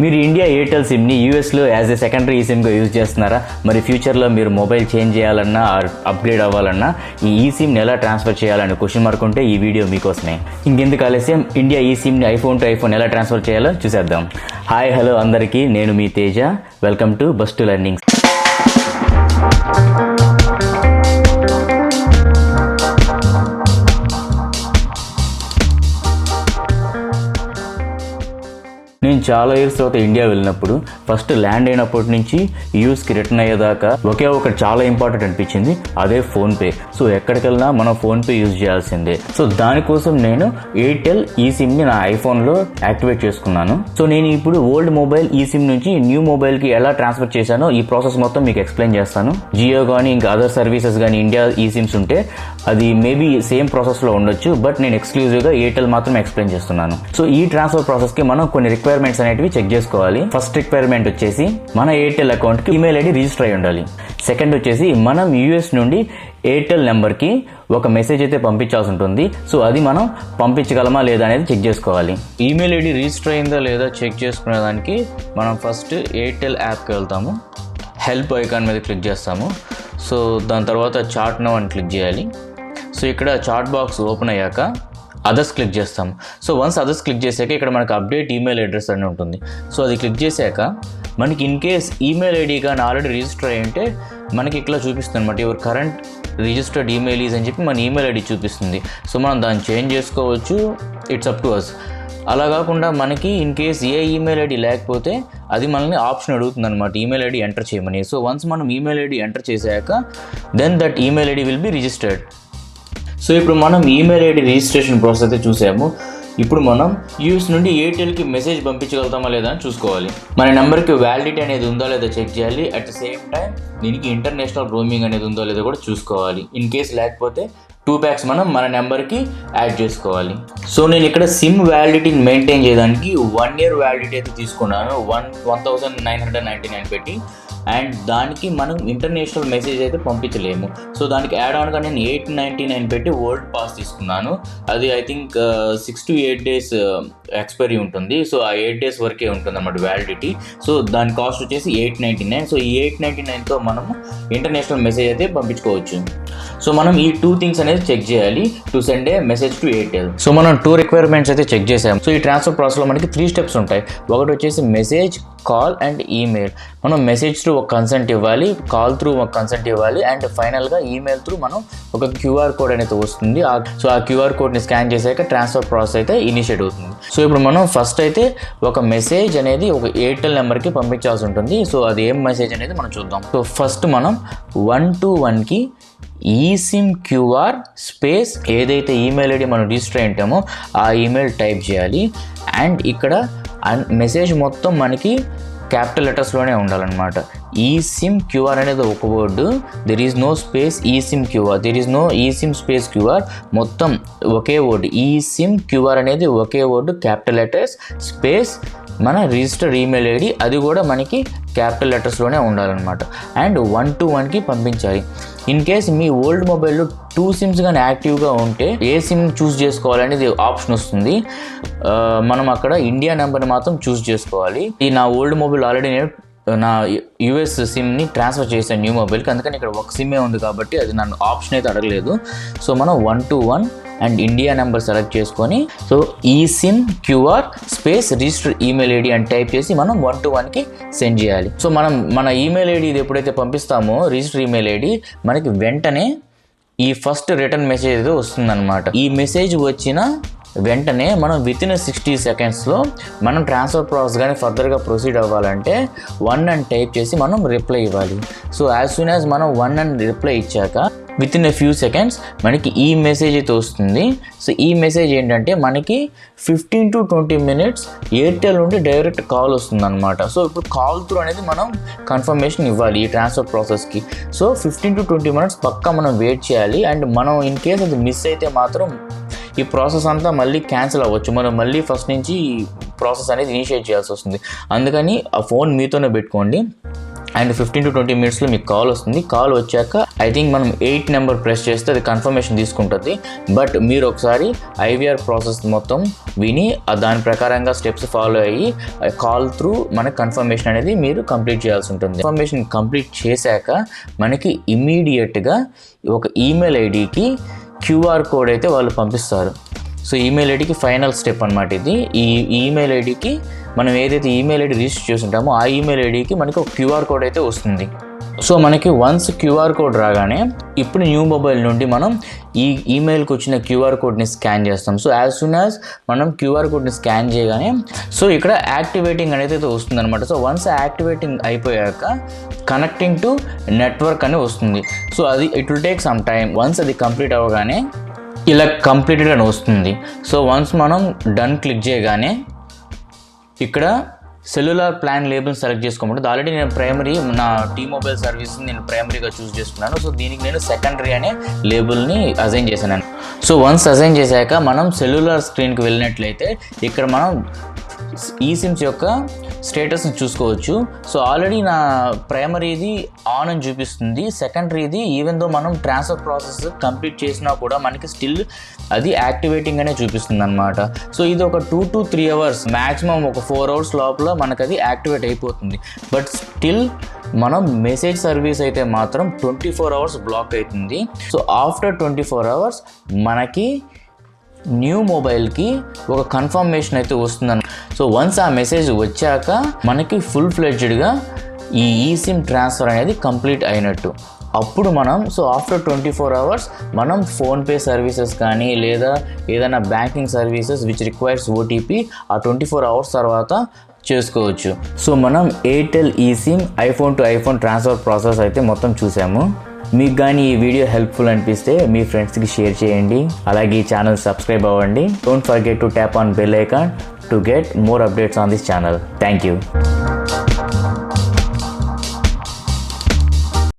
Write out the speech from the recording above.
మీరు India Airtel సిమ్ని యూఎస్లో యాజ్ ఎ సెకండరీ సిమ్గా యూజ్ చేస్తున్నారా? మరి ఫ్యూచర్లో మీరు మొబైల్ చేంజ్ చేయాలన్నా ఆర్ అప్గ్రేడ్ అవ్వాలన్నా ఈ ఈ సిమ్ని ఎలా ట్రాన్స్ఫర్ చేయాలని క్వశ్చన్ మార్క్ ఉంటే ఈ వీడియో మీకోసమే. ఇంకెందుకు ఆలస్యం? ఇండియా ఈ సిమ్ని ఐఫోన్ టు ఐఫోన్ ఎలా ట్రాన్స్ఫర్ చేయాలో చూసేద్దాం. హాయ్ హలో అందరికీ. నేను మీ Teja. Welcome to bus to నేను చాలా ఇయర్స్ తర్వాత ఇండియా వెళ్ళినప్పుడు ఫస్ట్ ల్యాండ్ అయినప్పటి నుంచి యూస్కి రిటర్న్ అయ్యేదాకా ఒకే ఒకటి చాలా ఇంపార్టెంట్ అనిపించింది అదే ఫోన్పే సో ఎక్కడికి వెళ్ళినా మనం ఫోన్పే యూజ్ చేయాల్సిందే. సో దానికోసం నేను ఎయిర్టెల్ ఈ సిమ్ని నా ఐఫోన్లో యాక్టివేట్ చేసుకున్నాను. సో నేను ఇప్పుడు ఓల్డ్ మొబైల్ ఈ సిమ్ నుంచి న్యూ మొబైల్కి ఎలా ట్రాన్స్ఫర్ చేశానో ఈ ప్రాసెస్ మొత్తం మీకు ఎక్స్ప్లెయిన్ చేస్తాను. జియో కానీ ఇంకా అదర్ సర్వీసెస్ కానీ ఇండియా ఈ సిమ్స్ ఉంటే అది మేబీ సేమ్ ప్రాసెస్లో ఉండొచ్చు బట్ నేను ఎక్స్క్లూజివ్గా ఎయిర్టెల్ మాత్రం ఎక్స్ప్లెయిన్ చేస్తున్నాను. సో ఈ ట్రాన్స్ఫర్ ప్రాసెస్కి మనం కొన్ని రిక్వైర్మెంట్ రిక్వైర్మెంట్స్ అనేటివి చెక్ చేసుకోవాలి. ఫస్ట్ రిక్వైర్మెంట్ వచ్చేసి మన ఎయిర్టెల్ అకౌంట్కి ఈమెయిల్ ఐడి రిజిస్టర్ అయి ఉండాలి. సెకండ్ వచ్చేసి మనం యూఎస్ నుండి ఎయిర్టెల్ నెంబర్కి ఒక మెసేజ్ అయితే పంపించాల్సి ఉంటుంది. సో అది మనం పంపించగలమా లేదా అనేది చెక్ చేసుకోవాలి. ఈమెయిల్ ఐడి రిజిస్టర్ అయిందా లేదా చెక్ చేసుకునే దానికి మనం ఫస్ట్ ఎయిర్టెల్ యాప్కి వెళ్తాము. హెల్ప్ ఐకాన్ మీద క్లిక్ చేస్తాము. సో దాని తర్వాత చాట్ నవ్ అని క్లిక్ చేయాలి. సో ఇక్కడ చాట్ బాక్స్ ఓపెన్ అయ్యాక అదర్స్ క్లిక్ చేస్తాం. సో వన్స్ అదర్స్ క్లిక్ చేశాక ఇక్కడ మనకు అప్డేట్ ఈమెయిల్ అడ్రస్ అని ఉంటుంది. సో అది క్లిక్ చేశాక మనకి ఇన్ కేస్ ఈమెయిల్ ఐడి కానీ ఆల్రెడీ రిజిస్టర్ అయ్యి ఉంటే మనకి ఇట్లా చూపిస్తుంది అనమాట your current registered email is అని చెప్పి మన ఈమెయిల్ ఐడి చూపిస్తుంది. సో మనం దాన్ని చేంజ్ చేసుకోవచ్చు. ఇట్స్ అప్ టు అస్ అలా కాకుండా మనకి in case a email ID లేకపోతే అది మనల్ని ఆప్షన్ అడుగుతుంది అనమాట ఈమెయిల్ ఐడి ఎంటర్ చేయమని. సో వన్స్ మనం ఈమెయిల్ ఐడి ఎంటర్ చేశాక then that email ID will be registered so ఇప్పుడు మనం ఈమెయిల్ ఐడి రిజిస్ట్రేషన్ ప్రాసెస్ అయితే చూసాము. ఇప్పుడు మనం యూఎస్ నుండి ఎయిర్టెల్కి మెసేజ్ పంపించగలుగుతామా లేదా అని చూసుకోవాలి. మన నెంబర్కి వ్యాలిడిటీ అనేది ఉందా లేదా చెక్ చేయాలి. అట్ ద సేమ్ టైం దీనికి ఇంటర్నేషనల్ రోమింగ్ అనేది ఉందో లేదో కూడా చూసుకోవాలి. ఇన్ కేస్ లేకపోతే టూ ప్యాక్స్ మనం మన నెంబర్కి యాడ్ చేసుకోవాలి. సో నేను ఇక్కడ సిమ్ వ్యాలిడిటీని మెయింటైన్ చేయడానికి వన్ ఇయర్ వ్యాలిడిటీ అయితే తీసుకున్నాను. One one thousand nine hundred ninety nine పెట్టి అండ్ దానికి మనం ఇంటర్నేషనల్ మెసేజ్ అయితే పంపించలేము. సో దానికి యాడ్ ఆన్గా నేను ఎయిట్ నైంటీ నైన్ పెట్టి వరల్డ్ పాస్ తీసుకున్నాను. అది I think six to eight days expiry ఉంటుంది. సో ఆ ఎయిట్ డేస్ వరకే ఉంటుంది అన్నమాట వ్యాలిడిటీ సో దాని కాస్ట్ వచ్చేసి ఎయిట్ నైంటీ నైన్ సో ఈ ఎయిట్ నైంటీ నైన్తో మనము ఇంటర్నేషనల్ మెసేజ్ అయితే పంపించుకోవచ్చు. సో మనం ఈ టూ థింగ్స్ అనేది చెక్ చేయాలి. To send a message to Airtel so మనం టూ రిక్వైర్మెంట్స్ అయితే చెక్ చేసాం సో ఈ ట్రాన్స్ఫర్ ప్రాసెస్లో మనకి త్రీ స్టెప్స్ ఉంటాయి. ఒకటి వచ్చేసి మెసేజ్ కాల్ అండ్ ఈమెయిల్ మనం మెసేజ్ త్రూ ఒక కన్సెంట్ ఇవ్వాలి. కాల్ త్రూ ఒక కన్సెంట్ ఇవ్వాలి. అండ్ ఫైనల్గా ఈమెయిల్ త్రూ మనం ఒక క్యూఆర్ కోడ్ అనేది వస్తుంది. ఆ- సో ఆ క్యూఆర్ కోడ్ని స్కాన్ చేశాక ట్రాన్స్ఫర్ ప్రాసెస్ అయితే ఇనిషియేట్ అవుతుంది. సో ఇప్పుడు మనం ఫస్ట్ అయితే ఒక మెసేజ్ అనేది ఒక ఎయిర్టెల్ నెంబర్కి పంపించాల్సి ఉంటుంది. సో అది ఏం మెసేజ్ అనేది మనం చూద్దాం. సో ఫస్ట్ మనం వన్ టు వన్కి ఈ సిమ్ క్యూఆర్ స్పేస్ ఏదైతే ఈమెయిల్ ఐడి మనం రిజిస్టర్ అయి ఉంటామో ఆ ఈమెయిల్ టైప్ చేయాలి. అండ్ ఇక్కడ మెసేజ్ మొత్తం మనకి క్యాపిటల్ లెటర్స్లోనే ఉండాలన్నమాట. ఈ సిమ్ క్యూఆర్ అనేది ఒక word. There is no space eSIM QR. There is no eSIM space QR. మొత్తం ఒకే వర్డ్. ఈ సిమ్ క్యూఆర్ అనేది ఒకే వర్డ్ క్యాపిటల్ లెటర్స్ స్పేస్ మన రిజిస్టర్ ఈమెయిల్ ఐడి అది కూడా మనకి క్యాపిటల్ లెటర్స్లోనే ఉండాలన్నమాట. అండ్ వన్ టు వన్కి పంపించాలి. ఇన్ కేస్ మీ ఓల్డ్ మొబైల్లో టూ సిమ్స్ కానీ యాక్టివ్గా ఉంటే ఏ సిమ్ చూస్ చేసుకోవాలనేది ఆప్షన్ వస్తుంది. మనం అక్కడ ఇండియా నెంబర్ని మాత్రం చూస్ చేసుకోవాలి. ఈ నా ఓల్డ్ మొబైల్ ఆల్రెడీ నేను నా యుఎస్ సిమ్ని ట్రాన్స్ఫర్ చేశాను న్యూ మొబైల్కి అందుకని ఇక్కడ ఒక సిమ్మే ఉంది కాబట్టి అది నన్ను ఆప్షన్ అయితే అడగలేదు. సో మనం one two one and India number select చేసుకొని so eSIM QR space register email ID అని టైప్ చేసి మనం వన్ టు వన్కి సెండ్ చేయాలి. సో మనం మన ఈమెయిల్ ఐడి ఇది ఎప్పుడైతే పంపిస్తామో రిజిస్టర్ ఈమెయిల్ ఐడి మనకి వెంటనే ఈ ఫస్ట్ రిటర్న్ మెసేజ్ అయితే వస్తుందన్నమాట. ఈ మెసేజ్ వచ్చిన వెంటనే మనం విత్ ఇన్ సిక్స్టీ సెకండ్స్లో మనం ట్రాన్స్ఫర్ ప్రాసెస్ కానీ ఫర్దర్గా ప్రొసీడ్ అవ్వాలంటే వన్ అండ్ టైప్ చేసి మనం రిప్లై ఇవ్వాలి. సో యాజ్ సూన్ యాజ్ మనం వన్ అండ్ రిప్లై ఇచ్చాక with in a few seconds మనకి ఈ మెసేజ్ అయితే వస్తుంది. సో ఈ మెసేజ్ ఏంటంటే మనకి fifteen to twenty minutes Airtel నుండి డైరెక్ట్ కాల్ వస్తుంది అనమాట సో ఇప్పుడు కాల్ త్రూ అనేది మనం కన్ఫర్మేషన్ ఇవ్వాలి ఈ transfer ప్రాసెస్కి so fifteen to twenty minutes పక్కా మనం వెయిట్ చేయాలి. అండ్ మనం ఇన్ కేస్ అది మిస్ అయితే మాత్రం ఈ ప్రాసెస్ అంతా మళ్ళీ క్యాన్సిల్ అవ్వచ్చు. మనం మళ్ళీ ఫస్ట్ నుంచి ప్రాసెస్ అనేది ఇనిషియేట్ చేయాల్సి వస్తుంది. అందుకని ఆ ఫోన్ మీతోనే పెట్టుకోండి. అండ్ ఫిఫ్టీన్ టు ట్వంటీ మినిట్స్లో మీకు కాల్ వస్తుంది. కాల్ వచ్చాక ఐ థింక్ మనం ఎయిట్ నెంబర్ ప్రెస్ చేస్తే అది కన్ఫర్మేషన్ తీసుకుంటుంది. బట్ మీరు ఒకసారి ఐవీఆర్ ప్రాసెస్ మొత్తం విని దాని ప్రకారంగా స్టెప్స్ ఫాలో అయ్యి కాల్ త్రూ మన కన్ఫర్మేషన్ అనేది మీరు కంప్లీట్ చేయాల్సి ఉంటుంది. కన్ఫర్మేషన్ కంప్లీట్ చేశాక మనకి ఇమీడియట్గా ఒక ఈమెయిల్ ఐడికి క్యూఆర్ కోడ్ అయితే వాళ్ళు పంపిస్తారు. సో ఈమెయిల్ ఐడికి ఫైనల్ స్టెప్ అనమాట ఇది. ఈ ఈమెయిల్ ఐడికి మనం ఏదైతే ఈమెయిల్ ఐడి రిజిస్టర్ చేసి ఉంటామో ఆ ఈమెయిల్ ఐడికి మనకి ఒక క్యూఆర్ కోడ్ అయితే వస్తుంది. సో మనకి వన్స్ క్యూఆర్ కోడ్ రాగానే ఇప్పుడు న్యూ మొబైల్ నుండి మనం ఈ ఈమెయిల్కి వచ్చిన క్యూఆర్ కోడ్ని స్కాన్ చేస్తాం. సో యాజ్ సూన్ యాజ్ మనం క్యూఆర్ కోడ్ని స్కాన్ చేయగానే సో ఇక్కడ యాక్టివేటింగ్ అనేది అయితే వస్తుందన్నమాట. సో వన్స్ యాక్టివేటింగ్ అయిపోయాక కనెక్టింగ్ టు నెట్వర్క్ అని వస్తుంది. సో అది it will take some time once అది కంప్లీట్ అవ్వగానే ఇలా కంప్లీటెడ్ అని వస్తుంది. సో వన్స్ మనం డన్ క్లిక్ చేయగానే ఇక్కడ సెల్యులార్ ప్లాన్ లేబుల్ సెలెక్ట్ చేసుకోమంటుంది ఆల్రెడీ నేను ప్రైమరీ నా టీ మొబైల్ సర్వీస్ నేను ప్రైమరీగా చూస్ చేసుకున్నాను. సో దీనికి నేను సెకండరీ అనే లేబుల్ని అసైన్ చేశాను. సో వన్స్ అసైన్ చేశాక మనం సెల్యులార్ స్క్రీన్కి వెళ్ళినట్లయితే ఇక్కడ మనం ఈ సిమ్స్ యొక్క స్టేటస్ని చూసుకోవచ్చు. సో ఆల్రెడీ నా ప్రైమరీది ఆన్ అని చూపిస్తుంది. సెకండరీది ఈవెన్ దో మనం ట్రాన్స్ఫర్ ప్రాసెస్ కంప్లీట్ చేసినా కూడా మనకి స్టిల్ అది యాక్టివేటింగ్ అనే చూపిస్తుంది అనమాట సో ఇది ఒక two to three hours maximum ఒక ఫోర్ అవర్స్ లోపల మనకు అది యాక్టివేట్ అయిపోతుంది. బట్ స్టిల్ మనం మెసేజ్ సర్వీస్ అయితే మాత్రం ట్వంటీ ఫోర్ అవర్స్ బ్లాక్ అవుతుంది. So after twenty four hours మనకి న్యూ మొబైల్కి ఒక కన్ఫర్మేషన్ అయితే వస్తుందన్న. సో వన్స్ ఆ మెసేజ్ వచ్చాక మనకి ఫుల్ ఫ్లెడ్జ్డ్గా ఈ ఈ సిమ్ ట్రాన్స్ఫర్ అనేది కంప్లీట్ అయినట్టు. అప్పుడు మనం so after twenty four hours మనం ఫోన్పే సర్వీసెస్ కానీ లేదా ఏదైనా banking services which requires OTP ఆ ట్వంటీ ఫోర్ అవర్స్ తర్వాత చేసుకోవచ్చు. సో మనం Airtel eSIM iPhone to iPhone transfer process అయితే మొత్తం చూసాము. మీకు కానీ ఈ వీడియో హెల్ప్ఫుల్ అనిపిస్తే మీ ఫ్రెండ్స్కి షేర్ చేయండి. అలాగే ఈ ఛానల్ సబ్స్క్రైబ్ అవ్వండి. Don't forget to tap on bell icon to get more updates on this channel thank you